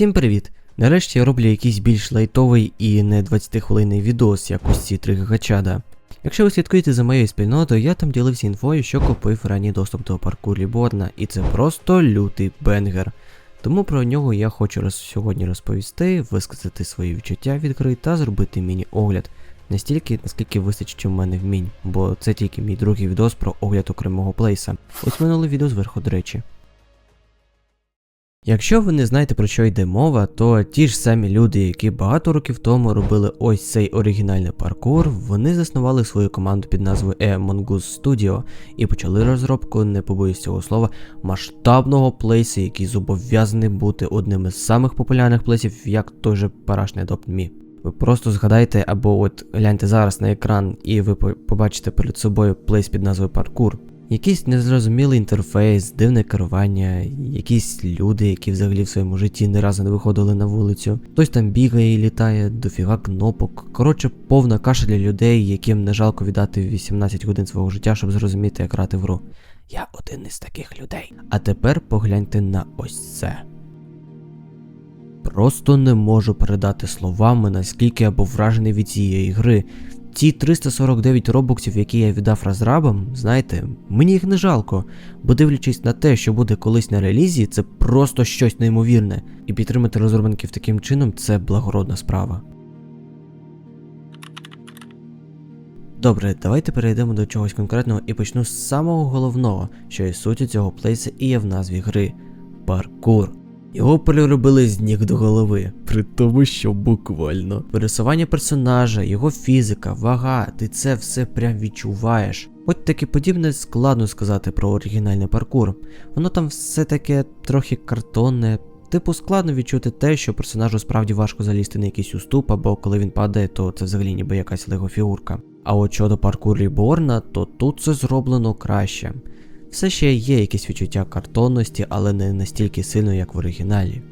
Всім привіт! Нарешті я роблю якийсь більш лайтовий і не 20 хвилинний відос, як ось ці три гачада. Якщо ви слідкуєте за моєю спільнотою, я там ділився інфою, що купив ранній доступ до паркурі Борна, і це просто лютий бенгер. Тому про нього я хочу роз... сьогодні розповісти, висказати свої відчуття від та зробити міні-огляд. Настільки, наскільки вистачить у мене вмінь, бо це тільки мій другий відос про огляд окремого плейса. Ось минуле відео зверху, до речі. Якщо ви не знаєте про що йде мова, то ті ж самі люди, які багато років тому робили ось цей оригінальний паркур, вони заснували свою команду під назвою E Mongoose Studio і почали розробку, не побоюсь цього слова, масштабного плейсу, який зобов'язаний бути одним із самих популярних плейсів, як той же Adopt Me. Ви просто згадайте або от гляньте зараз на екран, і ви побачите перед собою плейс під назвою паркур. Якийсь незрозумілий інтерфейс, дивне керування, якісь люди, які взагалі в своєму житті ні разу не виходили на вулицю. Хтось там бігає і літає, дофіга кнопок. Коротше, повна каша для людей, яким не жалко віддати 18 годин свого життя, щоб зрозуміти, як грати в гру. Я один із таких людей. А тепер погляньте на ось це. Просто не можу передати словами, наскільки я був вражений від цієї гри. Ті 349 робоксів, які я віддав розрабам, знаєте, мені їх не жалко, бо дивлячись на те, що буде колись на релізі, це просто щось неймовірне, і підтримати розробників таким чином це благородна справа. Добре, давайте перейдемо до чогось конкретного і почну з самого головного, що є суттю цього плейса і є в назві гри паркур. Його переробили з ніг до голови, при тому, що буквально. Пересування персонажа, його фізика, вага, ти це все прям відчуваєш. От таке подібне складно сказати про оригінальний паркур. Воно там все таке трохи картонне. Типу, складно відчути те, що персонажу справді важко залізти на якийсь уступ, або коли він падає, то це взагалі ніби якась лего-фігурка. А от щодо паркуру Ріборна, то тут це зроблено краще. Все ще є якесь відчуття картонності, але не настільки сильно, як в оригіналі.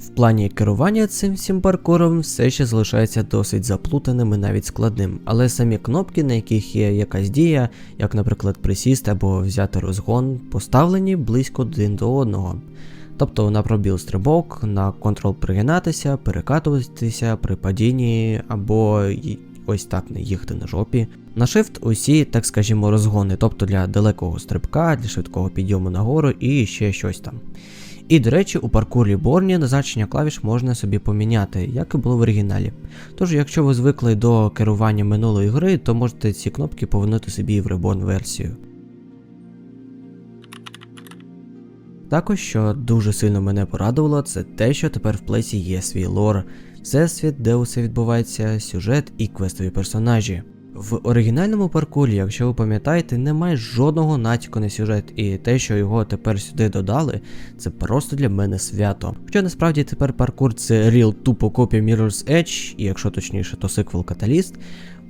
В плані керування цим всім паркуром все ще залишається досить заплутаним і навіть складним, але самі кнопки, на яких є якась дія, як, наприклад, присіст або взяти розгон, поставлені близько один до одного. Тобто на пробіл стрибок, на контрол пригинатися, перекатуватися при падінні або ось так не їхати на жопі. На Shift усі, так скажімо, розгони, тобто для далекого стрибка, для швидкого підйому нагору і ще щось там. І, до речі, у паркурі Борні назначення клавіш можна собі поміняти, як і було в оригіналі. Тож, якщо ви звикли до керування минулої гри, то можете ці кнопки повернути собі в Reborn версію. Також, що дуже сильно мене порадувало, це те, що тепер в плейсі є свій лор, всесвіт, де усе відбувається, сюжет і квестові персонажі. В оригінальному паркурі, якщо ви пам'ятаєте, немає жодного натяку на сюжет, і те, що його тепер сюди додали, це просто для мене свято. Хоча насправді тепер паркур це real тупо копія Mirror's Edge, і якщо точніше, то сиквел Catalyst.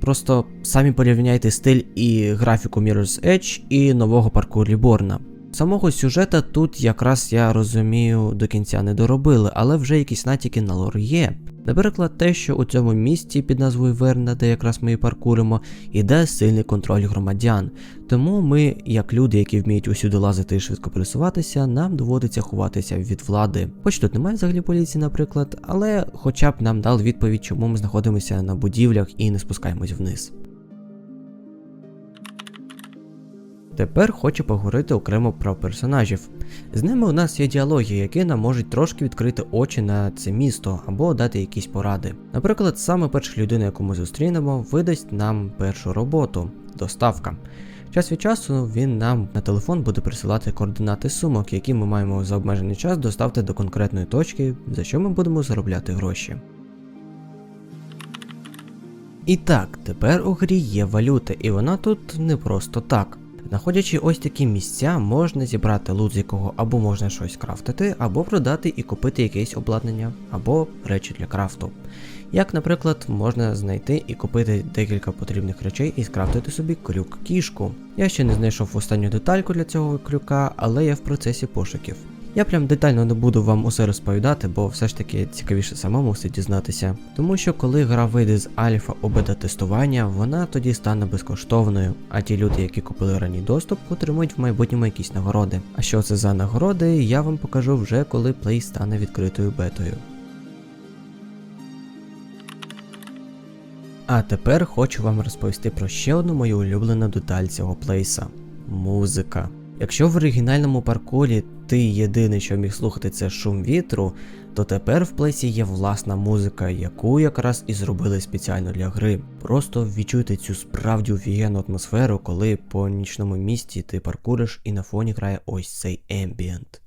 Просто самі порівняйте стиль і графіку Mirror's Edge і нового паркуру Борна. Самого сюжета тут якраз я розумію до кінця не доробили, але вже якісь натяки на лор є. Наприклад, те, що у цьому місті під назвою Верна, де якраз ми і паркуримо, іде сильний контроль громадян. Тому ми, як люди, які вміють усюди лазити і швидко пересуватися, нам доводиться ховатися від влади. Хоч тут немає взагалі поліції, наприклад, але хоча б нам дали відповідь, чому ми знаходимося на будівлях і не спускаємось вниз. Тепер хочу поговорити окремо про персонажів. З ними у нас є діалоги, які нам можуть трошки відкрити очі на це місто або дати якісь поради. Наприклад, саме перша людина, яку ми зустрінемо, видасть нам першу роботу доставка. Час від часу він нам на телефон буде присилати координати сумок, які ми маємо за обмежений час доставити до конкретної точки, за що ми будемо заробляти гроші. І так, тепер у грі є валюта, і вона тут не просто так. Знаходячи ось такі місця, можна зібрати лут, з якого або можна щось крафтити, або продати і купити якесь обладнання, або речі для крафту. Як, наприклад, можна знайти і купити декілька потрібних речей і скрафтити собі крюк кішку. Я ще не знайшов останню детальку для цього крюка, але я в процесі пошуків. Я прям детально не буду вам усе розповідати, бо все ж таки цікавіше самому все дізнатися. Тому що коли гра вийде з альфа у бета-тестування, вона тоді стане безкоштовною, а ті люди, які купили ранній доступ, отримують в майбутньому якісь нагороди. А що це за нагороди, я вам покажу вже коли Play стане відкритою бетою. А тепер хочу вам розповісти про ще одну мою улюблену деталь цього плейса музика. Якщо в оригінальному парколі ти єдине, що міг слухати, це шум вітру, то тепер в плейсі є власна музика, яку якраз і зробили спеціально для гри. Просто відчуйте цю справді офігенну атмосферу, коли по нічному місті ти паркуриш і на фоні грає ось цей ембієнт.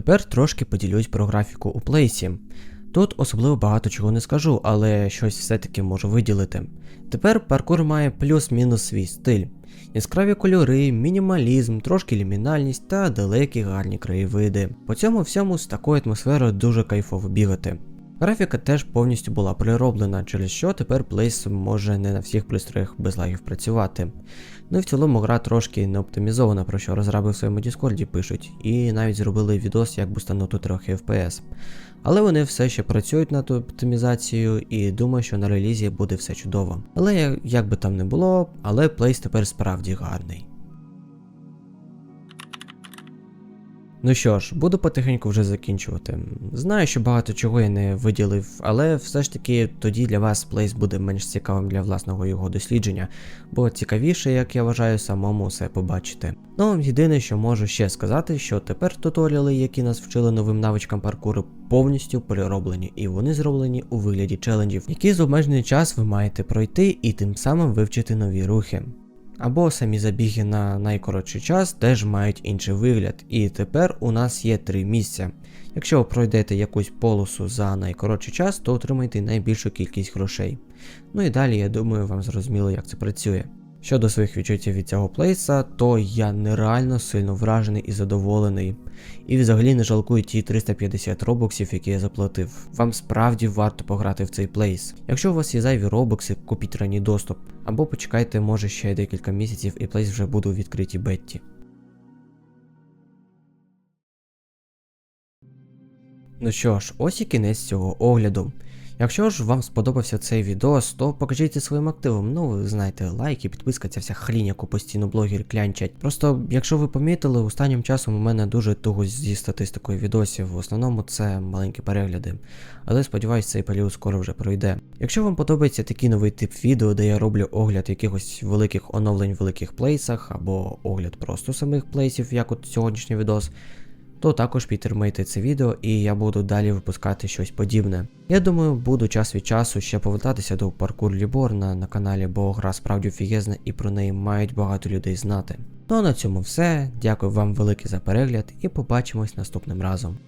Тепер трошки поділюсь про графіку у плейсі. Тут особливо багато чого не скажу, але щось все-таки можу виділити. Тепер паркур має плюс-мінус свій стиль. Яскраві кольори, мінімалізм, трошки лімінальність та далекі гарні краєвиди. По цьому всьому з такою атмосферою дуже кайфово бігати. Графіка теж повністю була перероблена, через що тепер Place може не на всіх пристроях без лагів працювати. Ну і в цілому гра трошки не оптимізована, про що розраби в своєму Діскорді пишуть, і навіть зробили відос, як бустанути трохи FPS. Але вони все ще працюють над оптимізацією і думаю, що на релізі буде все чудово. Але як би там не було, але Place тепер справді гарний. Ну що ж, буду потихеньку вже закінчувати. Знаю, що багато чого я не виділив, але все ж таки тоді для вас Place буде менш цікавим для власного його дослідження, бо цікавіше, як я вважаю, самому все побачити. Ну, єдине, що можу ще сказати, що тепер туторіали, які нас вчили новим навичкам паркуру, повністю перероблені, і вони зроблені у вигляді челенджів, які з обмежений час ви маєте пройти і тим самим вивчити нові рухи або самі забіги на найкоротший час теж мають інший вигляд. І тепер у нас є три місця. Якщо ви пройдете якусь полосу за найкоротший час, то отримаєте найбільшу кількість грошей. Ну і далі, я думаю, вам зрозуміло, як це працює. Щодо своїх відчуттів від цього плейса, то я нереально сильно вражений і задоволений. І взагалі не жалкую ті 350 робоксів, які я заплатив. Вам справді варто пограти в цей плейс. Якщо у вас є зайві робокси, купіть ранній доступ, або почекайте, може ще декілька місяців і плейс вже буде у відкритій бетті. Ну що ж, ось і кінець цього огляду. Якщо ж вам сподобався цей відос, то покажіть своїм активом. Ну, ви знаєте, лайки, підписка, ця вся хрінь, яку постійно блогери клянчать. Просто, якщо ви помітили, останнім часом у мене дуже туго зі статистикою відосів. В основному це маленькі перегляди. Але сподіваюсь, цей період скоро вже пройде. Якщо вам подобається такий новий тип відео, де я роблю огляд якихось великих оновлень в великих плейсах, або огляд просто самих плейсів, як от сьогоднішній відос то також підтримайте це відео і я буду далі випускати щось подібне. Я думаю, буду час від часу ще повертатися до паркур Ліборна на каналі, бо гра справді офігезна і про неї мають багато людей знати. Ну а на цьому все. Дякую вам велике за перегляд і побачимось наступним разом.